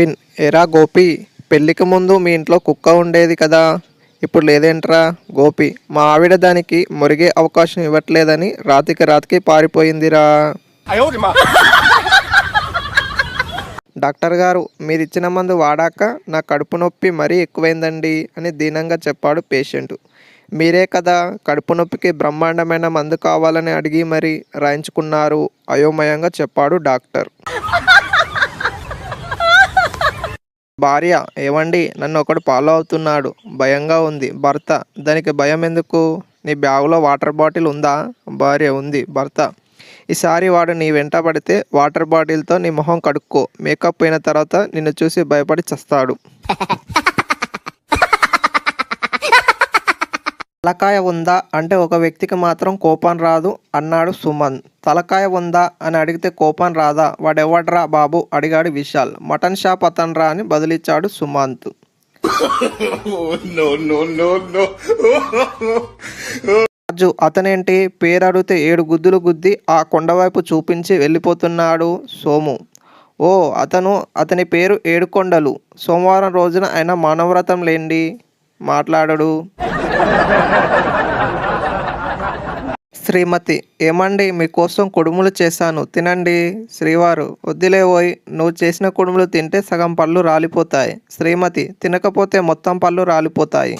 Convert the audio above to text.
Win ఎరా గోపి పెళ్ళికి ముందు మీ ఇంట్లో కుక్క ఉండేది కదా ఇప్పుడు లేదేంట్రా? గోపి మా ఆవిడ దానికి మురిగే అవకాశం ఇవ్వట్లేదని రాతికి రాతికి పారిపోయిందిరా. డాక్టర్ గారు మీరు ఇచ్చిన మందు వాడాక నా కడుపు నొప్పి మరీ ఎక్కువైందండి అని దీనంగా చెప్పాడు పేషెంట్. మీరే కదా కడుపు నొప్పికి బ్రహ్మాండమైన మందు కావాలని అడిగి మరి రాయించుకున్నారు అయోమయంగా చెప్పాడు డాక్టర్. భార్య ఏవండి? నన్ను ఒకడు ఫాలో అవుతున్నాడు. భయంగా ఉంది. భర్త దానికి భయం ఎందుకు? నీ బ్యాగులో వాటర్ బాటిల్ ఉందా? భార్య ఉంది. భర్త ఈసారి వాడు నీ వెంట పడితే వాటర్ బాటిల్తో నీ మొహం కడుక్కో. మేకప్ పోయిన తర్వాత నిన్ను చూసి భయపడి చస్తాడు. తలకాయ ఉందా అంటే ఒక వ్యక్తికి మాత్రం కోపం రాదు అన్నాడు సుమన్. తలకాయ ఉందా అని అడిగితే కోపం రాదా? వాడెవడ్రా బాబు? అడిగాడు విశాల్. మటన్ షాప్ అతన్రా అని బదిలిచ్చాడు సుమంత్. రాజు అతనేంటి? పేరు అడిగితే ఏడు గుద్దులు గుద్ది ఆ కొండవైపు చూపించి వెళ్ళిపోతున్నాడు సోము. ఓ అతను అతని పేరు ఏడుకొండలు. సోమవారం రోజున ఆయన మానవ్రతం లేండి? మాట్లాడడు. శ్రీమతి ఏమండి? మీకోసం కుడుములు చేశాను. తినండి. శ్రీవారు వద్దులే నువ్వు చేసిన కుడుములు తింటే సగం పళ్ళు రాలిపోతాయి. శ్రీమతి తినకపోతే మొత్తం పళ్ళు రాలిపోతాయి.